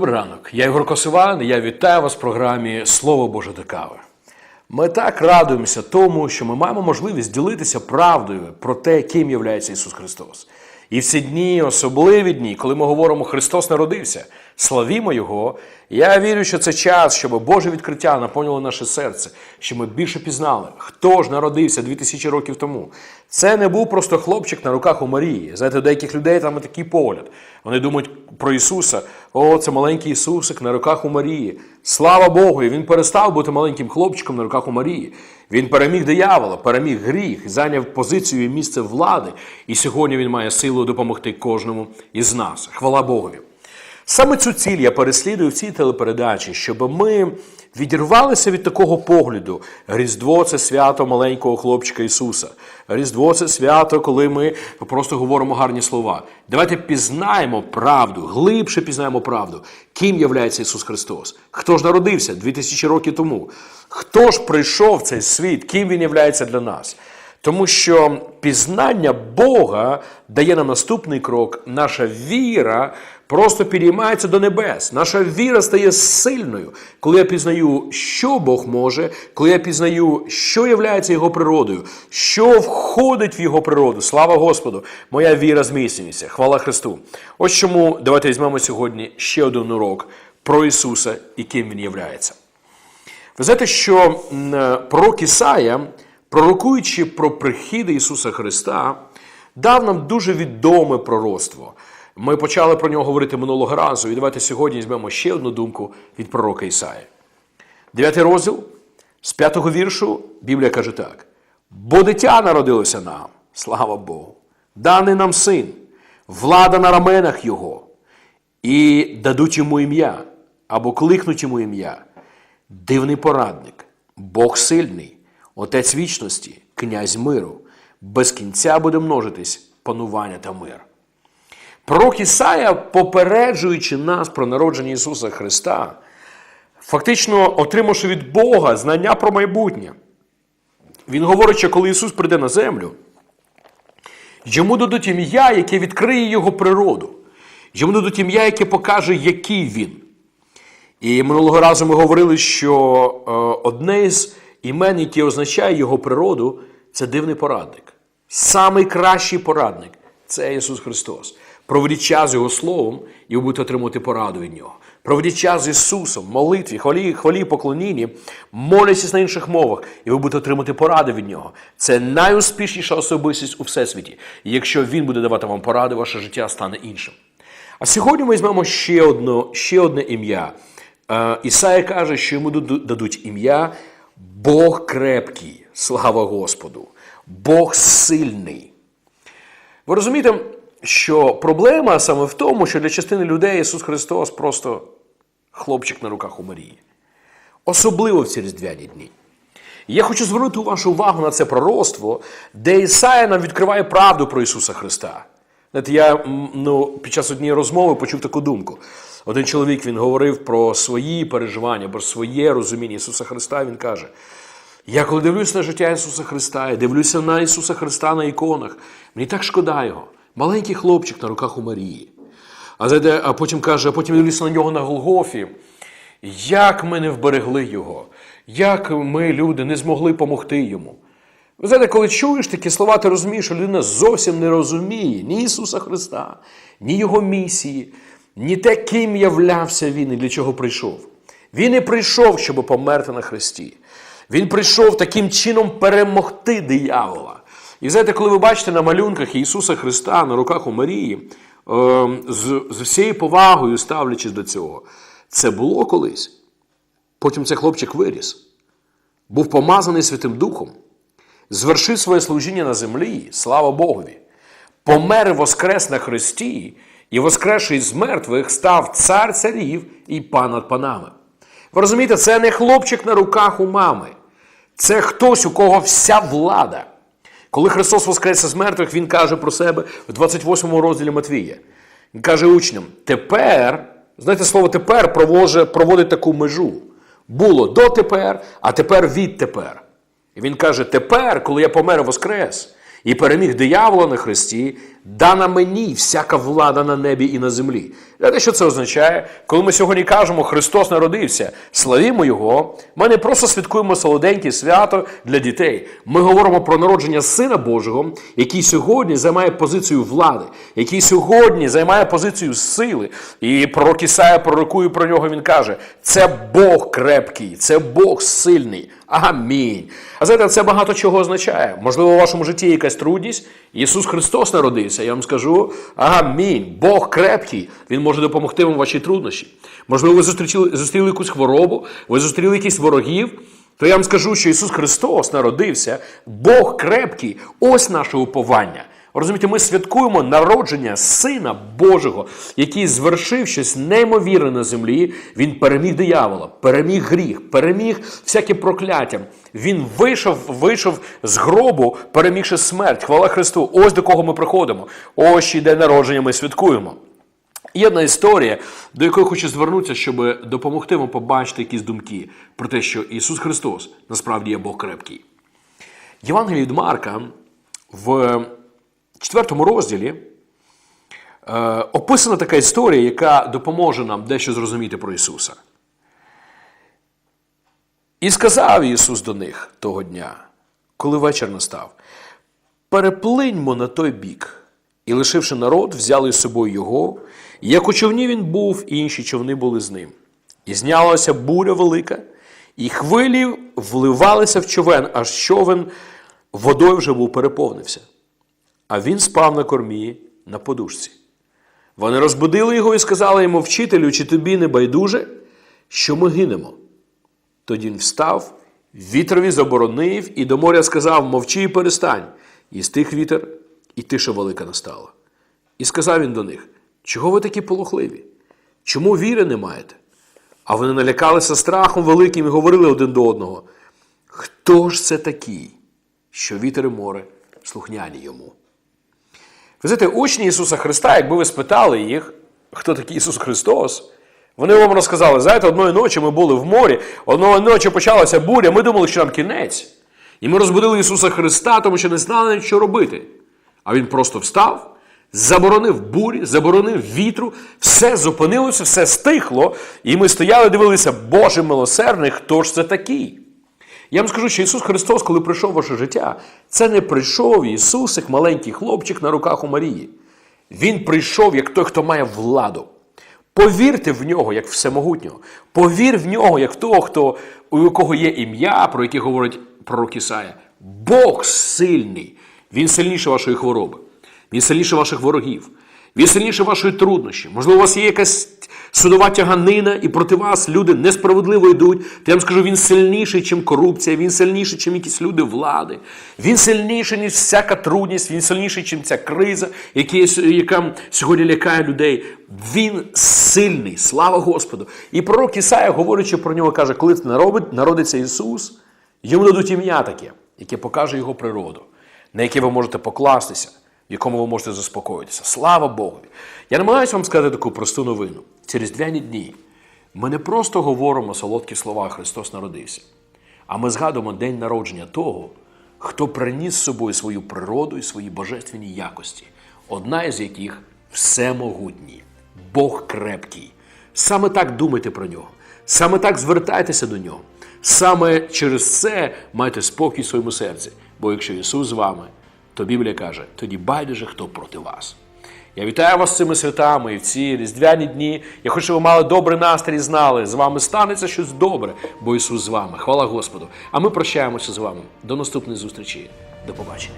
Добрий ранок. Я Ігор Косиван, я вітаю вас в програмі Слово Боже до кави. Ми так радуємося тому, що ми маємо можливість ділитися правдою про те, ким являється Ісус Христос. І в ці дні, особливі дні, коли ми говоримо Христос народився, славімо Його. Я вірю, що це час, щоб Боже відкриття наповнило наше серце, щоб ми більше пізнали, хто ж народився 2000 років тому. Це не був просто хлопчик на руках у Марії. Знаєте, у деяких людей там такий погляд. Вони думають про Ісуса. О, це маленький Ісусик на руках у Марії. Слава Богу! І він перестав бути маленьким хлопчиком на руках у Марії. Він переміг диявола, переміг гріх, зайняв позицію і місце влади. І сьогодні він має силу допомогти кожному із нас. Хвала Богові! Саме цю ціль я переслідую в цій телепередачі, щоб ми відірвалися від такого погляду. Різдво це свято маленького хлопчика Ісуса. Різдво це свято, коли ми просто говоримо гарні слова. Давайте пізнаємо правду, глибше пізнаємо правду, ким являється Ісус Христос. Хто ж народився 2000 років тому? Хто ж прийшов в цей світ, ким Він являється для нас? Тому що пізнання Бога дає нам наступний крок. Наша віра просто підіймається до небес. Наша віра стає сильною, коли я пізнаю, що Бог може, коли я пізнаю, що є його природою, що входить в його природу. Слава Господу! Моя віра зміцнюється. Хвала Христу! Ось чому давайте візьмемо сьогодні ще один урок про Ісуса і ким Він являється. Ви знаєте, що пророк Ісая пророкуючи про прихід Ісуса Христа, дав нам дуже відоме пророцтво. Ми почали про нього говорити минулого разу, і давайте сьогодні візьмемо ще одну думку від пророка Ісаї. Дев'ятий розділ з п'ятого віршу Біблія каже так: бо дитя народилося нам, слава Богу, даний нам син, влада на раменах Його, і дадуть йому ім'я або кликнуть йому ім'я, дивний порадник, Бог сильний, Отець вічності, князь миру, без кінця буде множитись панування та мир. Пророк Ісая, попереджуючи нас про народження Ісуса Христа, фактично отримавши від Бога знання про майбутнє. Він говорить, що коли Ісус прийде на землю, йому дадуть ім'я, яке відкриє Його природу. Йому дадуть ім'я, яке покаже, який він. І минулого разу ми говорили, що е, одне із імен, яке означає його природу, це дивний порадник. Самий кращий порадник це Ісус Христос. Проведіть час з Його Словом, і ви будете отримувати пораду від Нього. Проведіть час з Ісусом, молитві, хвалі, хвалі, поклонінні, моляться на інших мовах, і ви будете отримати пораду від Нього. Це найуспішніша особистість у всесвіті. І якщо Він буде давати вам поради, ваше життя стане іншим. А сьогодні ми візьмемо ще одне, ще одне ім'я. Е, Ісая каже, що йому дадуть ім'я Бог крепкий, слава Господу, Бог сильний. Ви розумієте, що проблема саме в тому, що для частини людей Ісус Христос просто хлопчик на руках у Марії. Особливо в ці різдвяні дні. Я хочу звернути вашу увагу на це пророцтво, де Ісая нам відкриває правду про Ісуса Христа. Знаєте, Я ну, під час однієї розмови почув таку думку. Один чоловік він говорив про свої переживання, про своє розуміння Ісуса Христа. Він каже: я коли дивлюся на життя Ісуса Христа, я дивлюся на Ісуса Христа на іконах, мені так шкода Його. Маленький хлопчик на руках у Марії. А потім каже, а потім дивлюся на нього на Голгофі. Як ми не вберегли Його, як ми, люди, не змогли допомогти йому. Ви знаєте, коли чуєш такі слова, ти розумієш, що людина зовсім не розуміє ні Ісуса Христа, ні Його місії, ні те, ким являвся Він і для чого прийшов. Він не прийшов, щоб померти на Христі. Він прийшов таким чином перемогти диявола. І знаєте, коли ви бачите на малюнках Ісуса Христа на руках у Марії, ем, з, з всією повагою ставлячись до цього, це було колись. Потім цей хлопчик виріс, був помазаний Святим Духом, звершив своє служіння на землі, слава Богові, помер воскрес на Христі і, воскресший з мертвих, став цар царів і пан над панами. Ви розумієте, це не хлопчик на руках у мами. Це хтось, у кого вся влада. Коли Христос воскресе з мертвих, Він каже про себе в 28 розділі Матвія. Він каже учням: тепер, знаєте, слово тепер проводить таку межу. Було дотепер, а тепер відтепер. І він каже: тепер, коли я помер воскрес і переміг диявола на Христі, дана мені всяка влада на небі і на землі. Знаєте, що це означає? Коли ми сьогодні кажемо Христос народився, славімо Його, ми не просто святкуємо солоденьке свято для дітей. Ми говоримо про народження Сина Божого, який сьогодні займає позицію влади, який сьогодні займає позицію сили. І пророк Ісая пророкує про нього. Він каже: це Бог крепкий, це Бог сильний. Амінь. А знаєте, це багато чого означає. Можливо, у вашому житті якась трудність. Ісус Христос народився. Я вам скажу амінь. Бог крепкий. Він може допомогти вам в вашій труднощі. Можливо, ви зустріли, зустріли якусь хворобу, ви зустріли якісь ворогів. То я вам скажу, що Ісус Христос народився, Бог крепкий, ось наше уповання. Розумієте, ми святкуємо народження Сина Божого, який звершив щось неймовірне на землі. Він переміг диявола, переміг гріх, переміг всяке прокляття. Він вийшов, вийшов з гробу, перемігши смерть. Хвала Христу! Ось до кого ми приходимо. Ось ще день народження ми святкуємо. Є одна історія, до якої хочу звернутися, щоб допомогти вам побачити якісь думки про те, що Ісус Христос насправді є Бог крепкий. Євангелії від Марка в четвертому розділі е, описана така історія, яка допоможе нам дещо зрозуміти про Ісуса. І сказав Ісус до них того дня, коли вечір настав: переплиньмо на той бік. І, лишивши народ, взяли з собою його, як у човні він був, і інші човни були з ним. І знялася буря велика, і хвилі вливалися в човен, аж човен водою вже був переповнився. А він спав на кормі на подушці. Вони розбудили його і сказали йому, вчителю, чи тобі не байдуже, що ми гинемо. Тоді він встав, вітрові заборонив і до моря сказав: мовчи і перестань. І стих вітер, і тиша велика настала. І сказав він до них: Чого ви такі полохливі? Чому віри не маєте? А вони налякалися страхом великим і говорили один до одного: Хто ж це такий, що вітер і море слухняні йому? Ви знаєте, учні Ісуса Христа, якби ви спитали їх, хто такий Ісус Христос, вони вам розказали, знаєте, одної ночі ми були в морі, одної ночі почалася буря, ми думали, що нам кінець. І ми розбудили Ісуса Христа, тому що не знали, що робити. А Він просто встав, заборонив бурі, заборонив вітру, все зупинилося, все стихло, і ми стояли, дивилися, Боже милосердний, хто ж це такий? Я вам скажу, що Ісус Христос, коли прийшов в ваше життя, це не прийшов Ісус, як маленький хлопчик на руках у Марії. Він прийшов як той, хто має владу. Повірте в нього, як всемогутнього. Повір в нього, як того, хто, у якого є ім'я, про яке говорить пророк Ісая. Бог сильний. Він сильніше вашої хвороби. Він сильніше ваших ворогів. Він сильніше вашої труднощі. Можливо, у вас є якась судова тяганина, і проти вас люди несправедливо йдуть. То я вам скажу, він сильніший, ніж корупція, він сильніший, ніж якісь люди влади. Він сильніший, ніж всяка трудність, він сильніший, ніж ця криза, яка сьогодні лякає людей. Він сильний, слава Господу. І пророк Ісая, говорячи про нього, каже, коли народиться Ісус, йому дадуть ім'я таке, яке покаже його природу, на яке ви можете покластися в якому ви можете заспокоїтися. Слава Богу! Я намагаюся вам сказати таку просту новину. Через різдвяні дні ми не просто говоримо солодкі слова Христос народився, а ми згадуємо день народження того, хто приніс з собою свою природу і свої божественні якості, одна із яких всемогутній, Бог крепкий. Саме так думайте про нього, саме так звертайтеся до нього. Саме через це майте спокій в своєму серці. Бо якщо Ісус з вами, то Біблія каже, тоді байдуже хто проти вас. Я вітаю вас з цими святами і в ці різдвяні дні. Я хочу, щоб ви мали добрий настрій, знали. З вами станеться щось добре, бо Ісус з вами. Хвала Господу. А ми прощаємося з вами. До наступної зустрічі. До побачення.